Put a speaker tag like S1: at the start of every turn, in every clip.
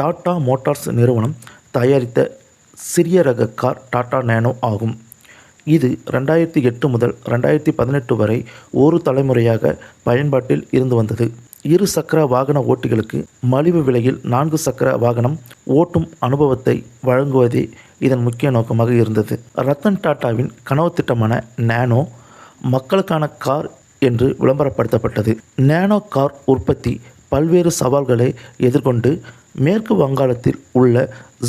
S1: Tata Motors நிறுவனம் தயாரித்த சிறிய ரக கார் டாடா நேனோ ஆகும். இது ரெண்டாயிரத்தி எட்டு முதல் ரெண்டாயிரத்தி பதினெட்டு வரை ஒரு தலைமுறையாக பயன்பாட்டில் இருந்து வந்தது. இரு சக்கர வாகன ஓட்டிகளுக்கு மலிவு விலையில் நான்கு சக்கர வாகனம் ஓட்டும் அனுபவத்தை வழங்குவதே இதன் முக்கிய நோக்கமாக இருந்தது. ரத்தன் டாட்டாவின் கனவு திட்டமான நேனோ மக்களுக்கான கார் என்று விளம்பரப்படுத்தப்பட்டது. நேனோ கார் உற்பத்தி பல்வேறு சவால்களை எதிர்கொண்டு மேற்கு வங்காளத்தில் உள்ள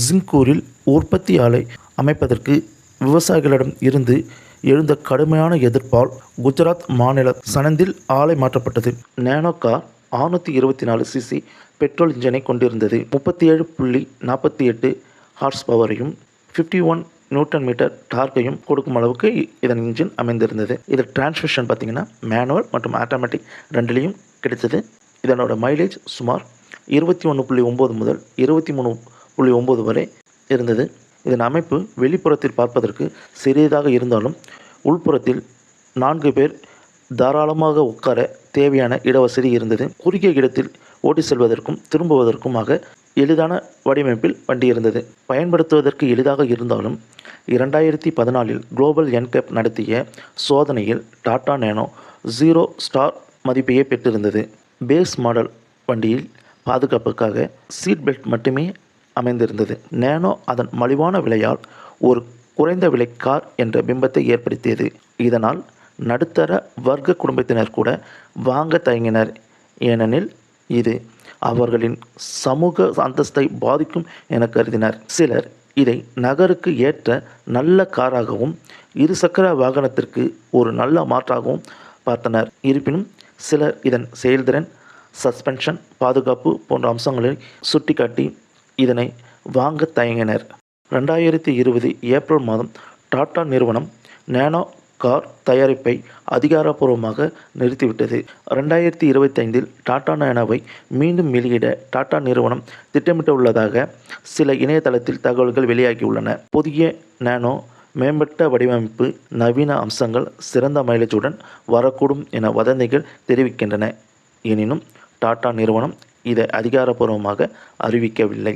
S1: ஜிங்கூரில் உற்பத்தி ஆலை அமைப்பதற்கு விவசாயிகளிடம் இருந்து எழுந்த கடுமையான எதிர்ப்பால் குஜராத் மாநில சனந்தில் ஆலை மாற்றப்பட்டது. நேனோ கார் ஆறுநூற்றி இருபத்தி நாலு சிசி பெட்ரோல் இன்ஜினை கொண்டிருந்தது. முப்பத்தி ஏழு புள்ளி நாற்பத்தி எட்டு ஹார்ஸ் பவரையும் ஃபிஃப்டி ஒன் நியூட்டன் மீட்டர் டார்க்கையும் கொடுக்கும் அளவுக்கு இதன் இன்ஜின் அமைந்திருந்தது. இது டிரான்ஸ்மிஷன் பார்த்தீங்கன்னா மேனுவல் மற்றும் ஆட்டோமேட்டிக் ரெண்டுலேயும் கிடைத்தது. இதனோட மைலேஜ் சுமார் இருபத்தி ஒன்று புள்ளி ஒம்பது முதல் இருபத்தி மூணு புள்ளி ஒம்பது வரை இருந்தது. இதன் அமைப்பு வெளிப்புறத்தில் பார்ப்பதற்கு சிறியதாக இருந்தாலும் உள்புறத்தில் நான்கு பேர் தாராளமாக உட்கார தேவையான இடவசதி இருந்தது. குறுகிய இடத்தில் ஓட்டி செல்வதற்கும் திரும்புவதற்குமாக எளிதான வடிவமைப்பில் வண்டி இருந்தது. பயன்படுத்துவதற்கு எளிதாக இருந்தாலும் இரண்டாயிரத்தி பதினாலில் குளோபல் என்கேப் நடத்திய சோதனையில் டாடா நேனோ ஜீரோ ஸ்டார் மதிப்பையே பெற்றிருந்தது. பேஸ் மாடல் வண்டியில் பாதுகாப்புக்காக சீட் பெல்ட் மட்டுமே அமைந்திருந்தது. நேனோ அதன் மலிவான விலையால் ஒரு குறைந்த விலை கார் என்ற பிம்பத்தை ஏற்படுத்தியது. இதனால் நடுத்தர வர்க்க குடும்பத்தினர் கூட வாங்க தயங்கினர். ஏனெனில் இது அவர்களின் சமூக அந்தஸ்தை பாதிக்கும் என கருதினர். சிலர் இதை நகருக்கு ஏற்ற நல்ல காராகவும் இருசக்கர வாகனத்திற்கு ஒரு நல்ல மாற்றாகவும் பார்த்தனர். இருப்பினும் சிலர் இதன் செயல்திறன் சஸ்பென்ஷன் பாதுகாப்பு போன்ற அம்சங்களை சுட்டிக்காட்டி இதனை வாங்க தயங்கினர். ரெண்டாயிரத்தி இருபது ஏப்ரல் மாதம் டாடா நிறுவனம் நேனோ கார் தயாரிப்பை அதிகாரப்பூர்வமாக நிறுத்திவிட்டது. ரெண்டாயிரத்தி இருபத்தைந்தில் டாடா நேனோவை மீண்டும் வெளியிட டாடா நிறுவனம் திட்டமிட்டுள்ளதாக சில இணையதளத்தில் தகவல்கள் வெளியாகியுள்ளன. புதிய நேனோ மேம்பட்ட வடிவமைப்பு நவீன அம்சங்கள் சிறந்த மைலேஜுடன் வரக்கூடும் என வதந்திகள் தெரிவிக்கின்றன. எனினும் டாடா நிறுவனம் இதை அதிகாரப்பூர்வமாக அறிவிக்கவில்லை.